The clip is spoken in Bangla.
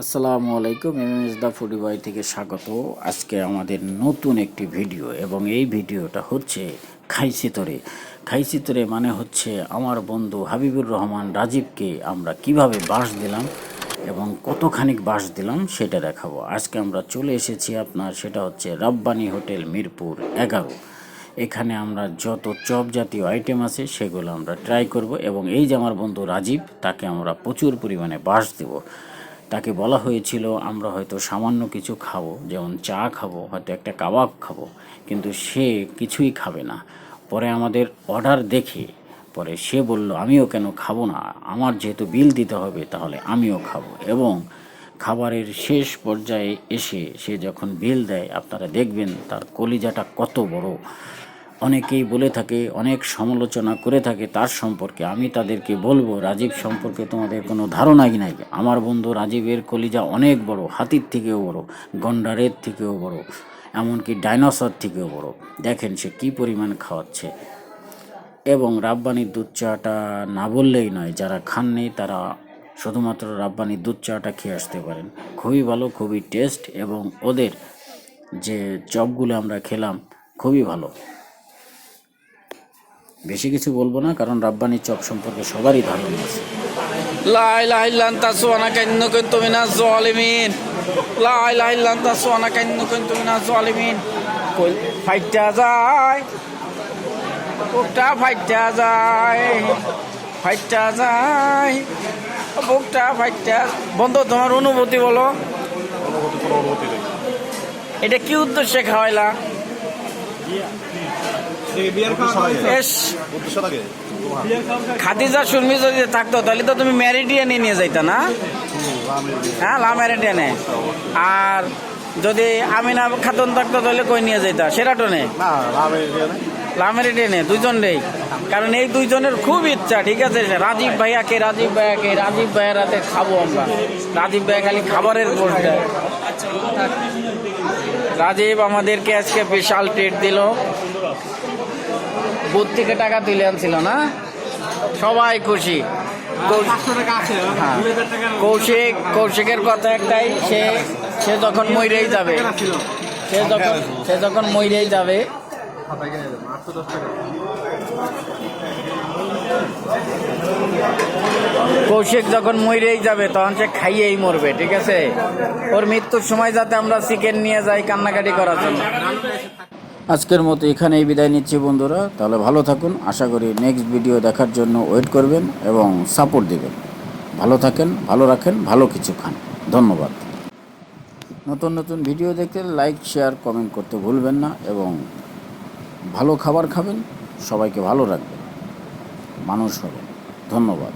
আসসালামু আলাইকুম M S the foodie boy থেকে স্বাগত। আজকে আমাদের নতুন একটি ভিডিও এবং এই ভিডিওটা হচ্ছে খাইসিতরে খাইসিতরে মানে হচ্ছে আমার বন্ধু হাবিবুর রহমান রাজীবকে আমরা কীভাবে বাস দিলাম এবং কতখানিক বাস দিলাম সেটা দেখাবো। আজকে আমরা চলে এসেছি আপনার, সেটা হচ্ছে রাব্বানি হোটেল মিরপুর এগারো। এখানে আমরা যত চপ জাতীয় আইটেম আছে সেগুলো আমরা ট্রাই করব এবং এই যে আমার বন্ধু রাজীব, তাকে আমরা প্রচুর পরিমাণে বাস দেব। তাকে বলা হয়েছিল, আমরা হয়তো সামান্য কিছু খাব, যেমন চা খাব, হয়তো একটা কাবাব খাব। কিন্তু সে কিছুই খাবে না। পরে আমাদের অর্ডার দেখে, পরে সে বলল, আমিও কেন খাব না? আমার যেহেতু বিল দিতে হবে, তাহলে আমিও খাব। এবং খাবারের শেষ পর্যায়ে এসে সে যখন বিল দেয়, আপনারা দেখবেন তার কলিজাটা কত বড়। অনেকেই বলে থাকে, অনেক সমালোচনা করে থাকে তার সম্পর্কে। আমি তাদেরকে বলব, রাজীব সম্পর্কে তোমাদের কোনো ধারণাই নাই। আমার বন্ধু রাজীবের কলিজা অনেক বড়, হাতির থেকেও বড়, গন্ডারের থেকেও বড়, এমনকি ডাইনোসর থেকেও বড়। দেখেন সে কী পরিমাণ খাওয়াচ্ছে। এবং রাব্বানির দুধ চাটা না বললেই নয়, যারা খাননি তারা শুধুমাত্র রাব্বানির দুধ চাটা খেয়ে আসতে পারেন। খুবই ভালো, খুবই টেস্ট এবং ওদের যে চপগুলো আমরা খেলাম খুবই ভালো। বেশি কিছু বলব না কারণ রাব্বানির চপ সম্পর্কে সবারই ধারণা আছে। লা ইলাহা ইল্লা আনতা সুবহানাকা ইন্নী কুনতু মিনাজ জালিমিন লা ইলাহা ইল্লা আনতা সুবহানাকা ইন্নী কুনতু মিনাজ জালিমিন ফাইটা যায়। বুকটা ফাইটা যায়। ফাইটা যায় বুকটা ফাইটা বন্ধু তোমার অনুভূতি বলো এটা কি উদ্দেশ্যে খাওয়াইলা? খাদিজা সুরমি যদি থাকতো তাহলে তো তুমি ম্যারিডিয়ানে নিয়ে নিয়ে যাইতা না? হ্যাঁ লা ম্যারিডিয়ানে আর যদি আমিনা খাতুন থাকতো তাহলে কই নিয়ে যাইতা? সেরাটনে? লা ম্যারিডিয়ানে দুইজন নেই কারণ এই দুইজনের খুব ইচ্ছা ঠিক আছে? রাজীব ভাইয়াকে রাজীব ভাইয়াকে রাজীব ভাইয়ের হাতে খাব আমরা। রাজীব ভাইয়া খালি খাবারের পোস্ট দেয়। রাজীব আমাদেরকে আজকে বিশাল ট্রিট দিল। বুথ থেকে টাকা তুলে আনছিল না? সবাই খুশি। হ্যাঁ। কৌশিক, কৌশিকের কথা একটাই, সে সে যখন মইরেই যাবে। সে যখন সে যখন মইরেই যাবে। কৌশিক যখন মইরেই যাবে, তখন সে খাইয়েই মরবে, ঠিক আছে? ওর মৃত্যুর সময় যাতে আমরা চিকেন নিয়ে যাই কান্নাকাটি করার জন্য। আজকের মতো এখানেই বিদায় নিচ্ছি বন্ধুরা। তাহলে ভালো থাকুন। আশা করি নেক্সট ভিডিও দেখার জন্য ওয়েট করবেন এবং সাপোর্ট দেবেন। ভালো থাকেন, ভালো রাখেন, ভালো কিছু খান। ধন্যবাদ। নতুন নতুন ভিডিও দেখতে লাইক শেয়ার কমেন্ট করতে ভুলবেন না এবং ভালো খাবার খাবেন, সবাইকে ভালো রাখবেন। মানুষ হবেন। ধন্যবাদ।